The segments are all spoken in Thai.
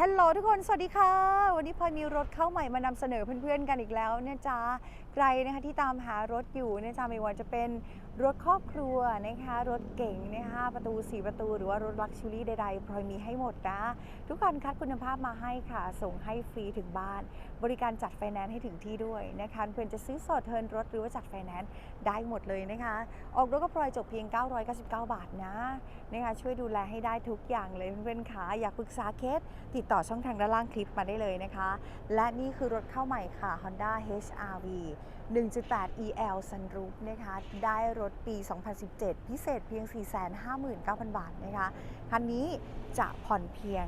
ฮัลโหลทุกคน สวัสดีค่ะ วันนี้พลอยมีรถเข้าใหม่มานำเสนอเพื่อนๆกันอีกแล้วเนี่ยจ้า ใครนะคะที่ตามหารถอยู่เนี่ยจ้าไม่ว่าจะเป็นรถครอบครัวนะคะรถเก๋งนะคะประตู4ประตูหรือว่ารถลักชัวรี่ใดๆพลอยมีให้หมดนะ ทุกการคัดคุณภาพมาให้ค่ะ ส่งให้ฟรีถึงบ้าน บริการจัดไฟแนนซ์ให้ถึงที่ด้วยนะคะเพื่อนจะซื้อสดเทินรถหรือว่าจัดไฟแนนซ์ได้หมดเลยนะคะ ออกรถก็พลอยจบเพียง 999 บาทนะนะคะช่วยดูแลให้ได้ทุกอย่างเลยเพื่อนๆค่ะอยากปรึกษาเคสติดต่อช่องทางด้านล่างคลิปมาได้เลยนะคะ และนี่คือรถเข้าใหม่ค่ะ Honda HR-V 1.8 EL Sunroof นะคะได้รถปี 2017 พิเศษเพียง 459,000 บาทนะคะคันนี้จะผ่อนเพียง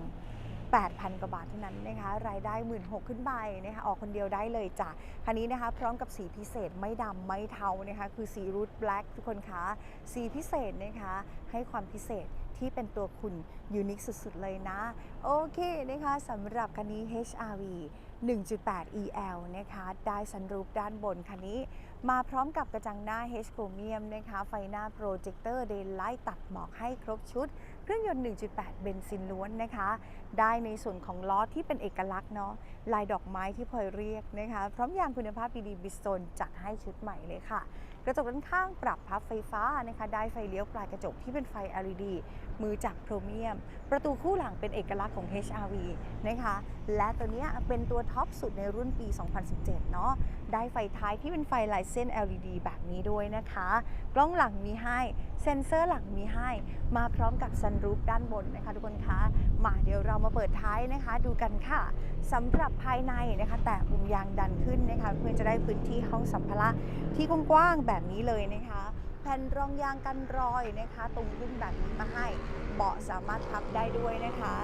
8,000 กว่าบาทเท่านั้นนะคะรายได้ 16,000ขึ้นไปนะคะออกคนเดียวได้เลยจ้ะคันนี้นะคะพร้อมกับสีพิเศษไม่ดำไม่เทานะคะคือสีรูทแบล็กทุกคนคะสีพิเศษนะคะให้ความพิเศษที่เป็นตัวคุณยูนิคสุดๆเลยนะ โอเคนะคะสำหรับคันนี้ HRV 1.8 EL นะคะได้สันรูปด้านบนคันนี้ มาพร้อมกับกระจังหน้า H Chromium นะคะไฟหน้าโปรเจคเตอร์เดนไลท์ตัดหมอกให้ครบชุด เครื่องยนต์ 1.8 เบนซินล้วนนะคะ ได้ในส่วนของล้อที่เป็นเอกลักษณ์เนาะลายดอกไม้ที่พลอยเรียกนะคะ พร้อมยางคุณภาพดีๆบิสโตนจัดให้ชุดใหม่เลยค่ะ กระจกด้านข้างปรับพับไฟฟ้านะคะ ได้ไฟเลี้ยวปลายกระจกที่เป็นไฟ LED มือจับโครเมียม ประตูคู่หลังเป็นเอกลักษณ์ของ HRV นะคะ และตัวนี้เป็นตัวท็อปสุดในรุ่นปี 2017 เนาะได้ไฟท้ายที่เป็นไฟลายเส้น LED แบบนี้ด้วยนะคะ กล้องหลังมีให้ เซ็นเซอร์หลังมีให้ มาพร้อมกับซันรูฟด้านบนนะคะ ทุกคนคะมาเดี๋ยวเรามาเปิดท้ายนะคะ ดูกันค่ะสำหรับภายในนะคะ แต่ปุ่มยางดันขึ้นนะคะ เพื่อจะได้พื้นที่ห้องสัมภาระที่กว้างๆแบบนี้เลยนะคะ แผ่นรองยางกันรอยนะคะตรงขึ้นแบบนี้มาให้เบาะสามารถพับได้ด้วยนะคะ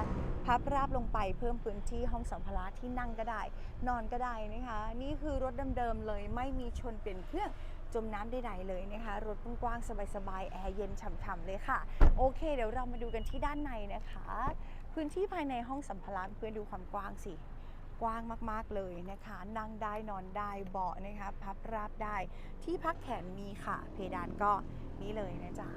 พับราบลงไปเพิ่มพื้นที่ห้องสัมภาระที่นั่งก็ได้ นอนก็ได้นะคะ นี่คือรถเดิมๆเลยไม่มีชนเปลี่ยนเครื่อง จมน้ำใดๆเลยนะคะ รถกว้างๆสบายๆ แอร์เย็นฉ่ำๆเลยค่ะ โอเค เดี๋ยวเรามาดูกันที่ด้านในนะคะ พื้นที่ภายในห้องสัมภาระเพื่อนดูความกว้างสิกว้างมากๆเลยนะคะ นั่งได้นอนได้เบาะนะคะ พับราบได้ที่พักแขนมีค่ะ เพดานก็นี่เลยนะจ๊ะ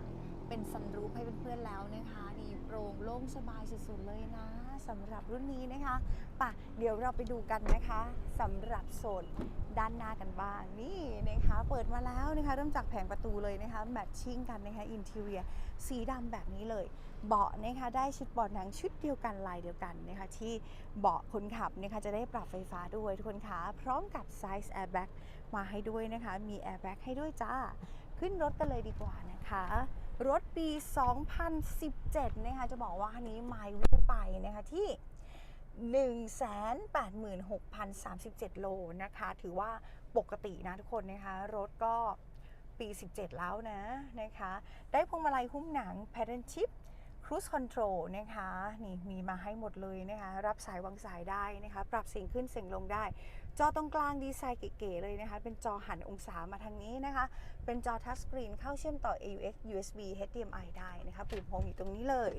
เป็นซันรูฟให้เพื่อนๆแล้วนะคะนี่โปร่งโล่งสบายสุดๆเลยนะสำหรับรุ่นนี้นะคะป่ะเดี๋ยวเราไปดูกันนะคะสำหรับโซนด้านหน้ากันบ้างนี่นะคะ เปิดมาแล้วนะคะ เริ่มจากแผงประตูเลยนะคะแมทชิ่งกันนะคะอินเท i รียสีดำแบบนี้เลย เบาะนะคะได้ชุดเบาะหนังชุดเดียวกันลายเดียวกันนะคะ ที่เบาะคนขับนะคะจะได้ปรับไฟฟ้าด้วยทุกคนคะพร้อมกับไซส์แอร์แบ็กมาให้ด้วยนะคะ มีแอร์แบ็กให้ด้วยจ้า ขึ้นรถกันเลยดีกว่านะคะ รถปี 2017 นะคะ จะบอกว่าคันนี้ไมล์วิ่งไปนะคะที่ 186,037 โลนะคะ ถือว่าปกตินะทุกคนนะคะ รถก็ปี 17 แล้วนะนะคะ ได้พวงมาลัยหุ้มหนัง Pattern Chip Cruise Control นะคะนี่มีมาให้หมดเลยนะคะ รับสายวางสายได้นะคะ ปรับเสียงขึ้นเสียงลงได้ จอตรงกลางดีไซน์เก๋ๆเลยนะคะ เป็นจอหันองศามาทางนี้นะคะ เป็นจอทัชสกรีนเข้าเชื่อมต่อ AUX USB HDMI ได้นะคะปุ่มโฮมอยู่ตรงนี้เลย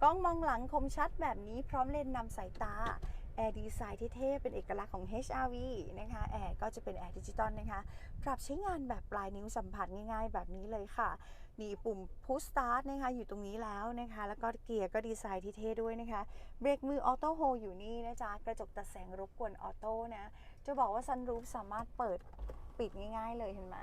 กล้องมองหลังคมชัดแบบนี้พร้อมเลนส์นำสายตาแอร์ดีไซน์เท่ๆเป็นเอกลักษณ์ของ HRV นะคะแอร์ก็จะเป็นแอร์ดิจิตอลนะคะ ปรับใช้งานแบบปลายนิ้วสัมผัสง่ายๆ แบบนี้เลยค่ะ มีปุ่ม push start นะคะอยู่ตรงนี้แล้วนะคะ แล้วก็เกียร์ก็ดีไซน์ที่เท่ด้วยนะคะเบรกมือออโต้โฮอยู่นี่นะจ๊ะกระจกตัดแสงรบกวนออโต้นะ จะบอกว่าซันรูฟสามารถเปิดปิดง่าย ๆ เลยเห็นไหม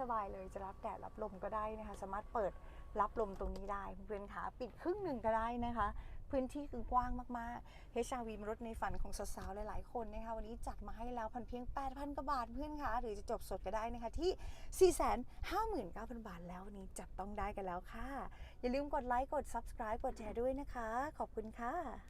สบายๆเลยจะรับแดดรับลมก็ได้นะคะ สามารถเปิดรับลมตรงนี้ได้เพื่อนขาปิดครึ่งหนึ่งก็ได้นะคะ พื้นที่คือกว้างมากๆ HRV รถในฝันของสาวๆหลายๆคนนะคะวันนี้จัดมาให้แล้วพันเพียง 8,000กว่าบาทเพื่อนคะหรือจะจบสดก็ได้นะคะที่ 459,000 บาทแล้ววันนี้จับต้องได้กันแล้วค่ะ อย่าลืมกดไลค์กด subscribe กดแชร์ด้วยนะคะ ขอบคุณค่ะ